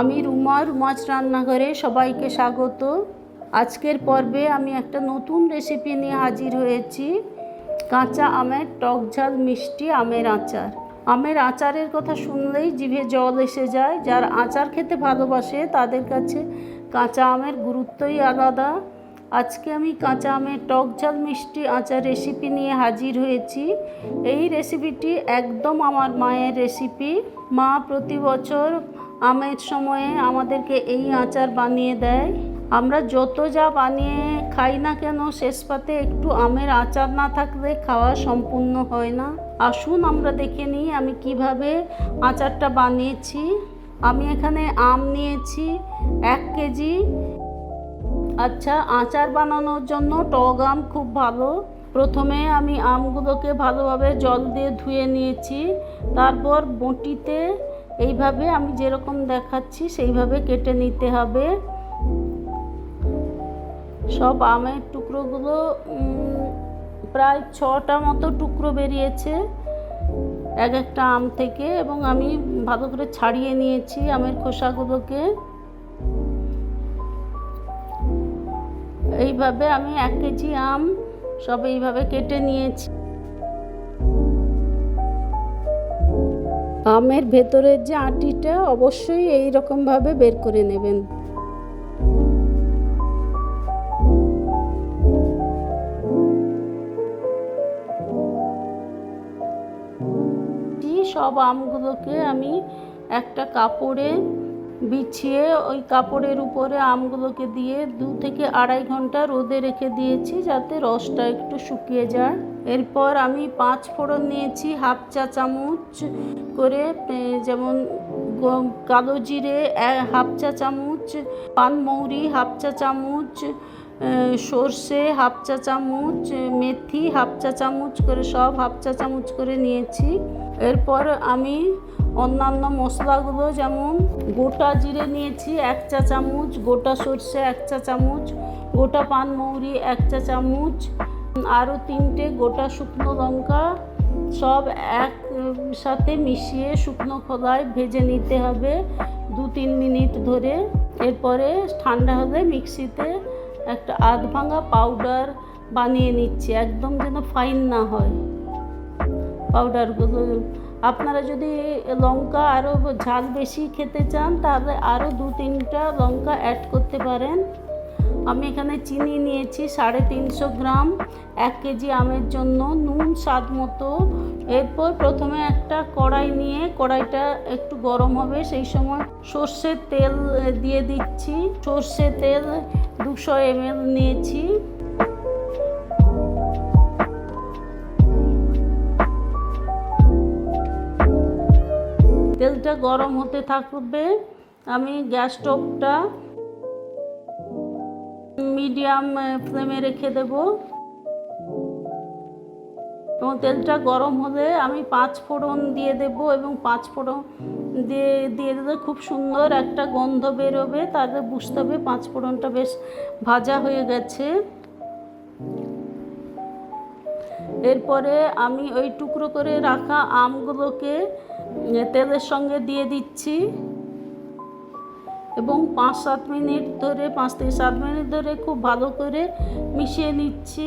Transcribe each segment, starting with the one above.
আমি রুমা, রুমাজ রান্নাঘরে সবাইকে স্বাগত। আজকের পর্বে আমি একটা নতুন রেসিপি নিয়ে হাজির হয়েছি। কাঁচা আমের টক ঝাল মিষ্টি আমের আচার। আমের আচারের কথা শুনলেই জিভে জল এসে যায়। যারা আচার খেতে ভালোবাসে, তাদের কাছে কাঁচা আমের গুরুত্বই আলাদা। আজকে আমি কাঁচা আমের টক ঝাল মিষ্টি আচার রেসিপি নিয়ে হাজির হয়েছি। এই রেসিপিটি একদম আমার মায়ের রেসিপি মা প্রতি বছর আমের সময়ে আমাদেরকে এই আচার বানিয়ে দেয়। আমরা যত যা বানিয়ে খাই না কেন, শেষ পাতে একটু আমের আচার না থাকলে খাওয়া সম্পূর্ণ হয় না। আসুন আমরা দেখে নিই আমি কীভাবে আচারটা বানিয়েছি। আমি এখানে আম নিয়েছি, এক কেজি। আচ্ছা আচার বানানোর জন্য টক আম খুব ভালো। প্রথমে আমি আমগুলোকে ভালোভাবে জল দিয়ে ধুয়ে নিয়েছি। তারপর বটিতে এইভাবে আমি যেরকম দেখাচ্ছি, সেইভাবে কেটে নিতে হবে। সব আমের টুকরোগুলো প্রায় ছটা মতো টুকরো বেরিয়েছে এক একটা আম থেকে এবং আমি ভালো করে ছাড়িয়ে নিয়েছি আমের খোসাগুলোকে। এইভাবে আমি এক কেজি আম সব এইভাবে কেটে নিয়েছি। আমের ভেতরের যে আটিটা, অবশ্যই এই রকমভাবে বের করে নেবেন। সব আমগুলোকে আমি একটা কাপড়ে বিছিয়ে ওই কাপড়ের উপরে আমগুলোকে দিয়ে দু থেকে আড়াই ঘণ্টা রোদে রেখে দিয়েছি যাতে রসটা একটু শুকিয়ে যায়। এরপর আমি পাঁচ ফোড়ন নিয়েছি, হাফ চা চামচ করে যেমন কালো জিরে হাফ চা চামচ পানমৌরি হাফ চা চামচ সর্ষে, হাফ চা চামচ মেথি, হাফ চা চামচ করে সব হাফ চা চামচ করে নিয়েছি। এরপর আমি অন্যান্য মশলাগুলো যেমন গোটা জিরে নিয়েছি এক চা চামচ, গোটা সর্ষে এক চা চামচ, গোটা পানমৌরি এক চা চামচ, আরও তিনটে গোটা শুকনো লঙ্কা, সব এক সাথে মিশিয়ে শুকনো খোলায় ভেজে নিতে হবে দু তিন মিনিট ধরে। এরপরে ঠান্ডা হলে মিক্সিতে একটা আধ ভাঙা পাউডার বানিয়ে নিচ্ছি, একদম যেন ফাইন না হয়। পাউডারগুলো আপনারা যদি লঙ্কা আরও ঝাল বেশি খেতে চান, তাহলে আরও দু তিনটা লঙ্কা অ্যাড করতে পারেন। আমি এখানে চিনি নিয়েছি সাড়ে তিনশো গ্রাম, এক কেজি আমের জন্য, নুন স্বাদ মতো। এরপর প্রথমে একটা কড়াই নিয়ে, কড়াইটা একটু গরম হবে, সেই সময় সর্ষের তেল দিয়ে দিচ্ছি। সর্ষে তেল দুশো এমএল নিয়েছি। তেলটা গরম হতে থাকবে। আমি গ্যাস স্টোভটা মিডিয়াম ফ্লেমে রেখে দেব। এবং তেলটা গরম হলে আমি পাঁচ ফোড়ন দিয়ে দেব এবং পাঁচ ফোড়ন দিয়ে দিয়ে দিলে খুব সুন্দর একটা গন্ধ বেরোবে। তাহলে বুঝতে হবে পাঁচ ফোড়নটা বেশ ভাজা হয়ে গেছে। এরপরে আমি ওই টুকরো করে রাখা আমগুলোকে তেলের সঙ্গে দিয়ে দিচ্ছি। এবং পাঁচ সাত মিনিট ধরে, পাঁচ থেকে সাত মিনিট ধরে খুব ভালো করে মিশিয়ে নিচ্ছি।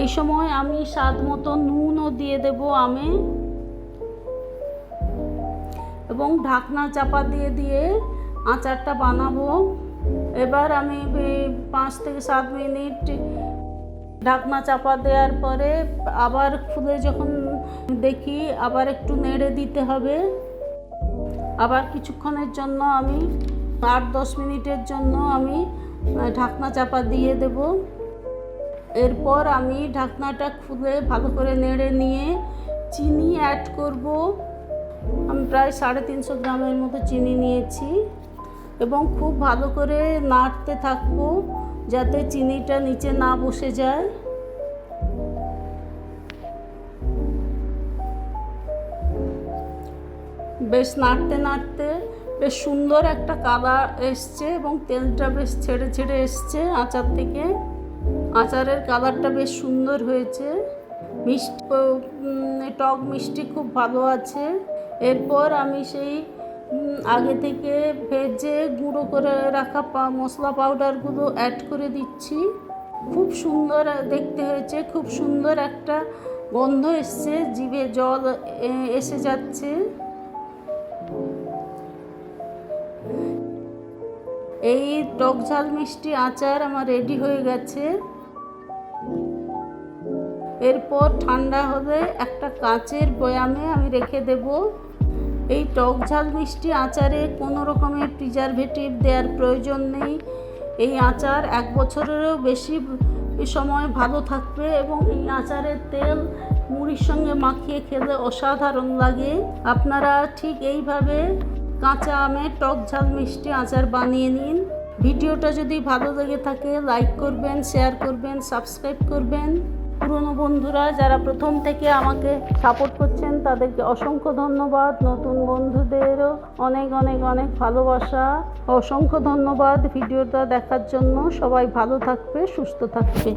এই সময় আমি স্বাদ মতো নুনও দিয়ে দেব আমে। এবং ঢাকনা চাপা দিয়ে দিয়ে আচারটা বানাবো। এবার আমি পাঁচ থেকে সাত মিনিট ঢাকনা চাপা দেওয়ার পরে আবার খুলে যখন দেখি, আবার একটু নেড়ে দিতে হবে। আবার কিছুক্ষণের জন্য আমি, আট দশ মিনিটের জন্য আমি ঢাকনা চাপা দিয়ে দেব। এরপর আমি ঢাকনাটা খুলে ভালো করে নেড়ে নিয়ে চিনি অ্যাড করব। আমি প্রায় সাড়ে তিনশো গ্রামের মতো চিনি নিয়েছি এবং খুব ভালো করে নাড়তে থাকব। যাতে চিনিটা নিচে না বসে যায়। বেশ নাড়তে নাড়তে বেশ সুন্দর একটা কালার এসছে এবং তেলটা বেশ ছেড়ে ছেড়ে এসছে আচার থেকে। আচারের কালারটা বেশ সুন্দর হয়েছে। মিষ্টি টক মিষ্টি খুব ভালো আছে। এরপর আমি সেই আগে থেকে ভেজে গুঁড়ো করে রাখা পা- মশলা পাউডারগুলো অ্যাড করে দিচ্ছি। খুব সুন্দর দেখতে হয়েছে, খুব সুন্দর একটা গন্ধ এসছে, জিভে জল এসে যাচ্ছে। এই টক ঝাল মিষ্টি আচার আমার রেডি হয়ে গেছে। এরপর ঠান্ডা হলে একটা কাঁচের বয়ামে আমি রেখে দেব। এই টক ঝাল মিষ্টি আচারে কোনো রকমের প্রিজারভেটিভ দেওয়ার প্রয়োজন নেই। এই আচার এক বছরেরও বেশি সময় ভালো থাকবে এবং এই আচারের তেল মুড়ির সঙ্গে মাখিয়ে খেলে অসাধারণ লাগে। আপনারা ঠিক এইভাবে কাঁচা আমের টক ঝাল মিষ্টি আচার বানিয়ে নিন। ভিডিওটা যদি ভালো লেগে থাকে লাইক করবেন শেয়ার করবেন সাবস্ক্রাইব করবেন। পুরনো বন্ধুরা যারা প্রথম থেকে আমাকে সাপোর্ট করছেন, তাদেরকে অসংখ্য ধন্যবাদ। নতুন বন্ধুদেরও অনেক অনেক অনেক ভালোবাসা। অসংখ্য ধন্যবাদ ভিডিওটা দেখার জন্য। সবাই ভালো থাকবে, সুস্থ থাকবে।